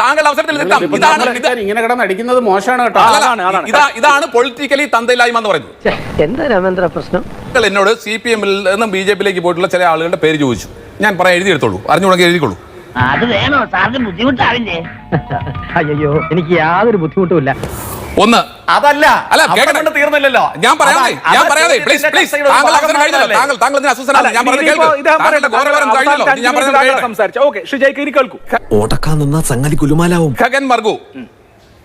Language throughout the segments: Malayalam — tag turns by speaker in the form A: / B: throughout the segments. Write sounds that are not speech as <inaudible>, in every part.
A: താങ്കളുടെ അവസരത്തിൽ ഇതാണ്
B: ഇങ്ങനെ കിടന്ന് അടിക്കുന്നത് മോശമാണ് കേട്ടോ.
A: ഇതാ ഇതാണ് പൊളിറ്റിക്കലി തന്തയില്ലായ്മ എന്ന് പറയുന്നത്.
C: എന്താ രാമേന്ദ്ര പ്രശ്നം?
A: നിങ്ങൾ എന്നോട് സി പി എമ്മിൽ നിന്നും ബി ജെ പിയിലേക്ക് പോയിട്ടുള്ള ചില ആളുകളുടെ പേര് ചോദിച്ചു. ഞാൻ പറയാൻ എഴുതിയെടുത്തോളൂ. അറിഞ്ഞുകൂടെങ്കിൽ എഴുതിക്കോളൂ
D: അത് വേണോ? സാറിന് ബുദ്ധിമുട്ടാവില്ലേ?
C: അയ്യോ എനിക്ക് യാതൊരു ബുദ്ധിമുട്ടുമില്ല.
A: ഒന്ന്
E: അതല്ല.
A: അല്ല,
E: കേൾക്കണ്ട തീർന്നില്ലല്ലോ.
A: ഞാൻ പറയാതെ ഞാൻ പറയാതെ പ്ലീസ് പ്ലീസ് താങ്കൾ അവസരം കഴിഞ്ഞല്ലോ താങ്കൾ താങ്കൾ ഇതിന് അസ്വസ്ഥനാണ് ഞാൻ പറഞ്ഞത് കേൾക്കൂ. താങ്കളുടെ
E: പറയട്ടെ.
A: ഗൗരവം കഴിഞ്ഞല്ലോ ഞാൻ പറഞ്ഞത്.
E: സംസാരിച്ചു. ഓക്കെ ഷിജയ്ക്ക് ഇനി കേൾക്കൂ.
F: ഓടക്കാൻ നിന്നാ സംഗതി കുലുമാലാവും.
A: ഖഗൻ മർഗു.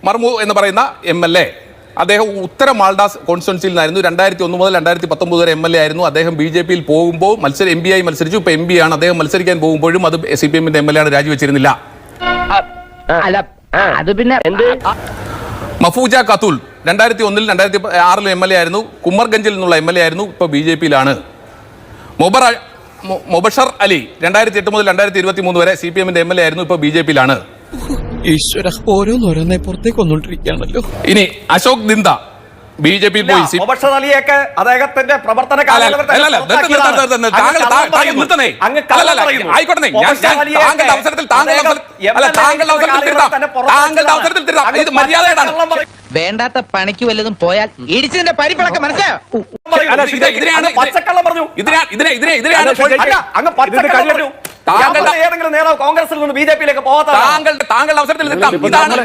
A: മർമു എന്ന് പറയുന്ന എം എൽ എ. അദ്ദേഹം ഉത്തര മാൾഡാസ് കോൺസ്റ്റിറ്റ്യൻസിയിൽ നിന്നായിരുന്നു. രണ്ടായിരത്തി ഒന്ന് മുതൽ രണ്ടായിരത്തി പത്തൊമ്പത് വരെ എം എൽ എ ആയിരുന്നു. അദ്ദേഹം ബി ജെ പിയിൽ പോകുമ്പോൾ മത്സരം എം ബി ആയി മത്സരിച്ചു. ഇപ്പൊ എം ബി ആണ്. അദ്ദേഹം മത്സരിക്കാൻ പോകുമ്പോഴും അത് സി പി എമ്മിന്റെ എം എൽ എ ആണ് രാജിവെച്ചിരുന്നില്ല.
D: അല്ല അത് പിന്നെ എന്ത്
A: മഫൂജ കത്തുൽ. രണ്ടായിരത്തി ഒന്നിൽ രണ്ടായിരത്തി ആറിൽ എം എൽ എ ആയിരുന്നു. കുമ്മർഗഞ്ചിൽ നിന്നുള്ള എം എൽ എ ആയിരുന്നു. ഇപ്പോൾ ബി ജെ പിയിലാണ്. മൊബർ മൊബഷർ അലി രണ്ടായിരത്തി എട്ട് മുതൽ രണ്ടായിരത്തി ഇരുപത്തി മൂന്ന് വരെ സി പി എമ്മിന്റെ എം എൽ എ ആയിരുന്നു. ഇപ്പോൾ ബി ജെ പിയിലാണ്.
F: ഈശ്വര ഓരോന്നോരോന്നെ പുറത്തേക്ക് വന്നോണ്ടിരിക്കുകയാണല്ലോ.
A: ഇനി Ashok Dinda B J P പോയി
E: അലിയൊക്കെ അദ്ദേഹത്തിന്റെ പ്രവർത്തന
A: ആയിക്കോട്ടെ താങ്കളുടെ അവസരത്തിൽ താങ്കളുടെ അവസരത്തിൽ- താങ്കളുടെ അവസരത്തിൽ ഇത് മര്യാദയാണ്.
G: വേണ്ടാത്ത പണിക്ക് വല്ലതും പോയാൽ ഇടിച്ചതിന്റെ പരിപ്പളക്കം മനസ്സിലായോ?
A: ഇതിനെയാണ്
E: അങ്ങ് പച്ചക്കള്ളം പറഞ്ഞു.
A: ഇതിനെ- ഇതിനെ- ഇതിനെ- ഇതിനെയാണ് താങ്കളുടെ-
E: ഏതെങ്കിലും നേതാവ് കോൺഗ്രസിൽ നിന്ന് ബി ജെ പിയിലേക്ക് പോകാത്ത
A: താങ്കളുടെ താങ്കളുടെ അവസരത്തിൽ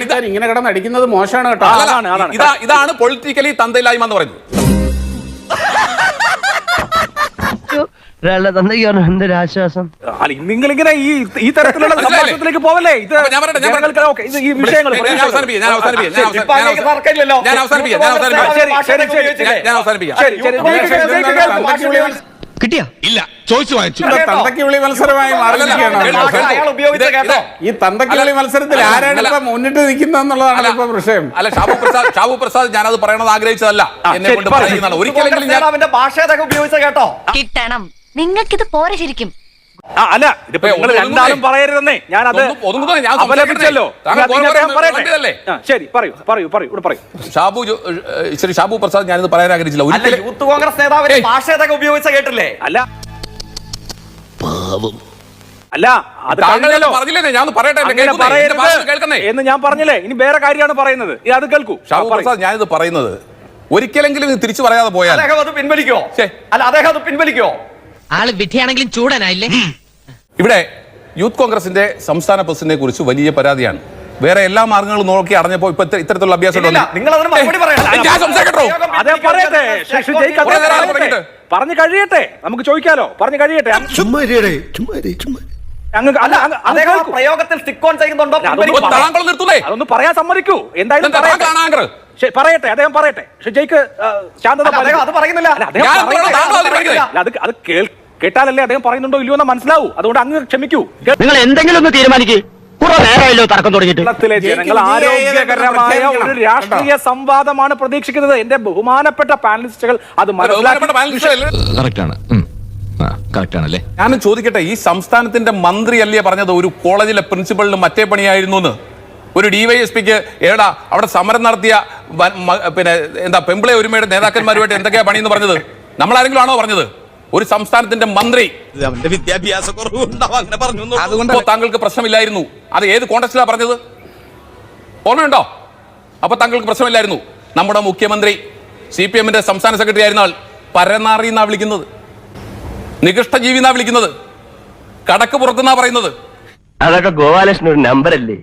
A: ഇതാണ്
B: ഇങ്ങനെ കിടന്ന് അടിക്കുന്നത് മോശമാണ് കേട്ടോ.
E: അതാണ്, അതാണ്.
A: ഇതാ ഇതാണ് പൊളിറ്റിക്കലി തന്തയില്ലായ്മ എന്ന് പറയുന്നത്.
C: ആശ്വാസം?
E: അല്ല നിങ്ങളിങ്ങനെ ഈ ഈ തരത്തിലുള്ള? സംഭാഷണത്തിലേക്ക് പോവല്ലേ? ഇത്
A: അപ്പൊ ഞാൻ പറയട്ടെ, ഞാൻ
E: ഓക്കേ, ഈ വിഷയങ്ങൾ
F: കിട്ടിയാ? ഇല്ല. ചോദിച്ചു വാങ്ങിച്ചു.
B: തന്തയ്ക്ക് വിളി മത്സരമായി മാറിയിരിക്കുകയാണ്
E: അയാൾ ഉപയോഗിച്ച കേട്ടോ.
B: ഈ തന്തയ്ക്ക് വിളി മത്സരത്തിൽ ആരാണ് ഇപ്പൊ മുന്നിട്ട് നിൽക്കുന്നതെന്നുള്ളതാണ് ഇപ്പൊ വിഷയം.
A: അല്ല ഷാബു പ്രസാദ് ഷാബു പ്രസാദ് ഞാനത് പറയണത് ആഗ്രഹിച്ചതല്ല. എന്നെ കൊണ്ട് പറയുന്നതാണ് ഒരിക്കലെങ്കിലും ഞാൻ
E: അവന്റെ ഭാഷ ഉപയോഗിച്ച കേട്ടോ.
H: കിട്ടണം. നിങ്ങൾക്കിത് പോരെ ശരിക്കും.
E: അല്ല ഇതിപ്പോ നിങ്ങൾ രണ്ടാളും പറയരുതെന്നേ. ഞാൻ അത് അപലപിച്ചല്ലോ ശരി പറയൂ പറയൂ പറയൂ ഇവിടെ പറയൂ.
A: ഷാബു ശ്രീ ഷാബു പ്രസാദ് ഞാനിത് പറയാൻ ആഗ്രഹിച്ചില്ല.
E: അല്ല യൂത്ത് കോൺഗ്രസ് നേതാവിന്റെ. ഭാഷ ഉപയോഗിച്ച കേട്ടില്ലേ? അല്ല. അല്ല അത് താങ്കളല്ലോ
A: പറഞ്ഞില്ലേ? ഞാൻ ഒന്ന് പറയട്ടെ എന്നെ
E: അങ്ങനെ
A: കേൾക്കുന്നേ, എന്റെ ഭാഷ കേൾക്കുന്നേ?
E: എന്ന് ഞാൻ പറഞ്ഞില്ലേ? ഇനി വേറെ കാര്യമാണ് പറയുന്നത്. ഇത് അത് കേൾക്കൂ. പറയൂ.
A: പ്രസാദ് ഞാനിത് പറയുന്നത് ഒരിക്കലെങ്കിലും ഇത് തിരിച്ചു പറയാതെ പോയാൽ.
E: അദ്ദേഹം അത് പിൻവലിക്കോ. അല്ല അദ്ദേഹം അത് പിൻവലിക്കോ?
G: ആൾ വിധിയാണെങ്കിലും ചൂടനായില്ലേ?
A: ഇവിടെ യൂത്ത് കോൺഗ്രസിന്റെ സംസ്ഥാന പ്രസിഡന്റിനെ കുറിച്ച് വലിയ പരാതിയാണ്. വേറെ എല്ലാ മാർഗങ്ങളും നോക്കി അറിഞ്ഞപ്പോ ഇപ്പൊ ഇത്ര- ഇത്തരത്തിലുള്ള അഭ്യാസം
E: ഇല്ല, നിങ്ങൾ അതിന് മറുപടി പറയണം.
A: ഞാൻ സംസാരിക്കട്ടോ.
E: അതെ പറയട്ടെ. ശശി
A: കുറേ
E: പറയട്ടെ. പറഞ്ഞു കഴിയട്ടെ നമുക്ക് ചോദിക്കാലോ പറഞ്ഞു കഴിയട്ടെ അല്ല
I: അദ്ദേഹം ആ. പ്രയോഗത്തിൽ സ്റ്റിക്ക് ഓൺ ചെയ്യുന്നുണ്ടോ
E: അതൊന്ന്?
A: താങ്കൾ
E: അതൊന്ന് പറയാൻ സമ്മതിക്കൂ എന്തായാലും പറയട്ടെ. ശരി, പറയട്ടെ അദ്ദേഹം പറയട്ടെ ഷുജയ്ക്ക് ശാന്തത
I: അല്ല, അദ്ദേഹം അത് പറയുന്നില്ല.
E: അല്ല, അദ്ദേഹം
A: ഞാൻ
E: പറയട്ടെ.
A: പറയുന്നത് താങ്കൾ അത് പറയുന്നില്ല.
E: അല്ല, അത് അത് കേൾ- കേട്ടാലല്ലേ അദ്ദേഹം പറയുന്നുണ്ടോ ഇല്ലയോ എന്ന് മനസ്സിലാവൂ അതുകൊണ്ട് അങ്ങ് ക്ഷമിക്കൂ
C: നിങ്ങൾ എന്തെങ്കിലും ഒന്ന് തീരുമാനിക്ക്
E: ജനങ്ങൾ ആരോഗ്യകരമായ ഒരു രാഷ്ട്രീയ സംവാദമാണ് പ്രതീക്ഷിക്കുന്നത്. എന്റെ ബഹുമാനപ്പെട്ട പാനലിസ്റ്റുകൾ അത് മനസ്സിലാക്കി
A: പാനലിസ്റ്റ് അല്ലേ?
F: കറക്റ്റ് ആണ് ആണല്ലേ
A: ഞാൻ ചോദിക്കട്ടെ ഈ സംസ്ഥാനത്തിന്റെ മന്ത്രിയല്ലേ പറഞ്ഞത്? ഒരു കോളേജിലെ പ്രിൻസിപ്പളിന് മറ്റേ പണിയായിരുന്നു എന്ന് ഒരു ഡിവൈഎസ്പിക്ക് ഏടാ അവിടെ സമരം നടത്തിയ പിന്നെ എന്താ പെമ്പിളെ ഒരുമയുടെ നേതാക്കന്മാരുമായിട്ട് എന്തൊക്കെയാ പണിയെന്ന് പറഞ്ഞത്? നമ്മളാരെങ്കിലും ആണോ പറഞ്ഞത്? ഒരു സംസ്ഥാനത്തിന്റെ മന്ത്രി.
F: വിദ്യാഭ്യാസ അങ്ങനെ പറഞ്ഞു
A: അതുകൊണ്ട് താങ്കൾക്ക് പ്രശ്നമില്ലായിരുന്നു. അത് ഏത് കോണ്ടസ്റ്റിലാ പറഞ്ഞത്? ഓർമ്മയുണ്ടോ? അപ്പൊ താങ്കൾക്ക് പ്രശ്നമില്ലായിരുന്നു. നമ്മുടെ മുഖ്യമന്ത്രി സി പി എമ്മിന്റെ സംസ്ഥാന സെക്രട്ടറി ആയിരുന്നാൽ പരനാറി എന്നാ വിളിക്കുന്നത്? നികഷ്ടജീവി എന്നാ വിളിക്കുന്നത്? കടക്ക് പുറത്തുനിന്നാ പറയുന്നത്?
C: അതൊക്കെ ഗോപാലകൃഷ്ണൻ ഒരു നമ്പർ അല്ലേ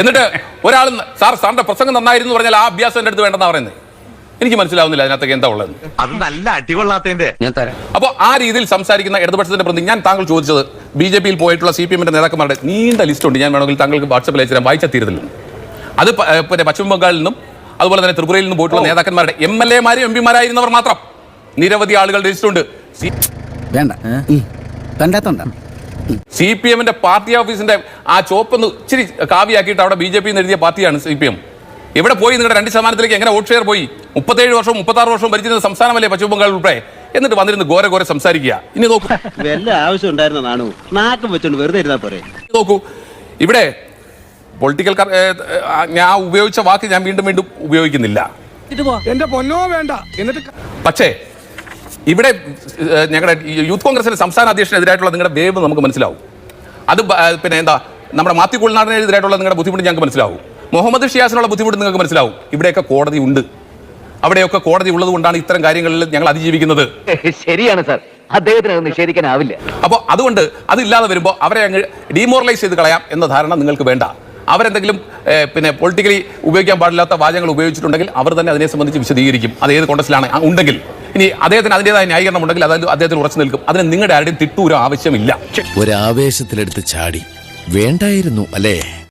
A: എന്നിട്ട് ഒരാൾ സാർ സാറിന്റെ പ്രസംഗം നന്നായിരുന്നു പറഞ്ഞാൽ ആ അഭ്യാസം എന്റെ അടുത്ത് വേണ്ടെന്നാ പറയുന്നത്. എനിക്ക് മനസ്സിലാവുന്നില്ല അതിനകത്തേക്ക് എന്താ ഉള്ളത്.
F: അത് നല്ല അടികൊള്ളാത്തതിന്റെ
G: ഞാൻ തരാം.
A: അപ്പോൾ ആ രീതിയിൽ സംസാരിക്കുന്ന ഇടതുപക്ഷത്തിന്റെ പ്രതി ഞാൻ താങ്കൾ ചോദിച്ചത് ബി ജെ പിയിൽ പോയിട്ടുള്ള സി പി എമ്മിന്റെ നേതാക്കന്മാരുടെ നീണ്ട ലിസ്റ്റ് ഉണ്ട്. ഞാൻ വേണമെങ്കിൽ താങ്കൾക്ക് വാട്സപ്പിൽ അയച്ചു തരാം. വായിച്ച തീരുന്നില്ല അത് പിന്നെ പശ്ചിമ ബംഗാളിൽ നിന്നും അതുപോലെ തന്നെ ത്രിപുരയിൽ നിന്നും പോയിട്ടുള്ള നേതാക്കന്മാരുടെ എം എൽ എമാരും എം പിമാരായിരുന്നവർ മാത്രം നിരവധി ആളുകളുടെ ലിസ്റ്റ് ഉണ്ട്.
J: വേണ്ട. കണ്ടാത്തോണ്ട
A: സി പി എമ്മിന്റെ പാർട്ടി ഓഫീസിന്റെ ആ ചോപ്പൊന്ന് ഇച്ചിരി കാവിയാക്കിയിട്ട് അവിടെ ബി ജെ പി എഴുതിയ പാർട്ടിയാണ് സി പി എം. എവിടെ പോയി നിങ്ങളുടെ രണ്ട് ശതമാനത്തിലേക്ക് എങ്ങനെ വോട്ട് ഷെയർ പോയി? മുപ്പത്തേഴ് വർഷവും മുപ്പത്താറ് വർഷവും ഭരിച്ചിരുന്ന സംസ്ഥാനമല്ലേ പശ്ചിമ ബംഗാൾ ഉൾപ്പെടെ? എന്നിട്ട് വന്നിരുന്ന് ഘോര ഘോര സംസാരിക്കുക. ഇനി നോക്കൂ.
C: വല്ല ആവശ്യം ഉണ്ടായിരുന്നതാണ് വെച്ചോണ്ട് വെറുതെ ഇരുന്നാ പോരെ.
A: നോക്കൂ. ഇവിടെ പൊളിറ്റിക്കൽ ഞാൻ ഉപയോഗിച്ച വാക്ക് ഞാൻ വീണ്ടും വീണ്ടും ഉപയോഗിക്കുന്നില്ല.
E: എന്റെ പൊന്നോ വേണ്ട. എന്നിട്ട്
A: പക്ഷേ ഇവിടെ ഞങ്ങളുടെ യൂത്ത് കോൺഗ്രസിന്റെ സംസ്ഥാന അധ്യക്ഷനെതിരായിട്ടുള്ള നിങ്ങളുടെ വേവ് നമുക്ക് മനസ്സിലാവും. അത് പിന്നെ എന്താ നമ്മുടെ മാത്യു കുൾനാടിനെതിരായിട്ടുള്ള നിങ്ങളുടെ ബുദ്ധിമുട്ട് ഞങ്ങൾക്ക് മനസ്സിലാവും. മുഹമ്മദ് ഷിയാസിനുള്ള ബുദ്ധിമുട്ട് നിങ്ങൾക്ക് മനസ്സിലാവും. ഇവിടെയൊക്കെ കോടതി ഉണ്ട്. അവിടെയൊക്കെ കോടതി ഉള്ളത് കൊണ്ടാണ് ഇത്തരം കാര്യങ്ങളിൽ ഞങ്ങൾ അതിജീവിക്കുന്നത്. <laughs>
C: ശരിയാണ് സാർ. അദ്ദേഹത്തിന് അത് നിഷേധിക്കാനാവില്ല.
A: അപ്പോൾ അതുകൊണ്ട് അതില്ലാതെ വരുമ്പോൾ അവരെ അങ്ങ് ഡീമോറലൈസ് ചെയ്ത് കളയാം എന്ന ധാരണ നിങ്ങൾക്ക് വേണ്ട. അവരെന്തെങ്കിലും പിന്നെ പൊളിറ്റിക്കലി ഉപയോഗിക്കാൻ പാടില്ലാത്ത വാചകങ്ങൾ ഉപയോഗിച്ചിട്ടുണ്ടെങ്കിൽ അവർ തന്നെ അതിനെ സംബന്ധിച്ച് വിശദീകരിക്കും. അത് ഏത് കോൺഗ്രസിലാണ് ഉണ്ടെങ്കിൽ. ഇനി അദ്ദേഹത്തിന് അതിന്റെതായ ന്യായീകരണം ഉണ്ടെങ്കിൽ അതായത് അദ്ദേഹത്തിന് ഉറച്ചു നിൽക്കും. അതിന് നിങ്ങളുടെ ആരുടെയും തിട്ടൂരോ ആവശ്യമില്ല.
F: ഒരു ഒരാവേശത്തിലെടുത്ത് ചാടി. വേണ്ടായിരുന്നു അല്ലേ?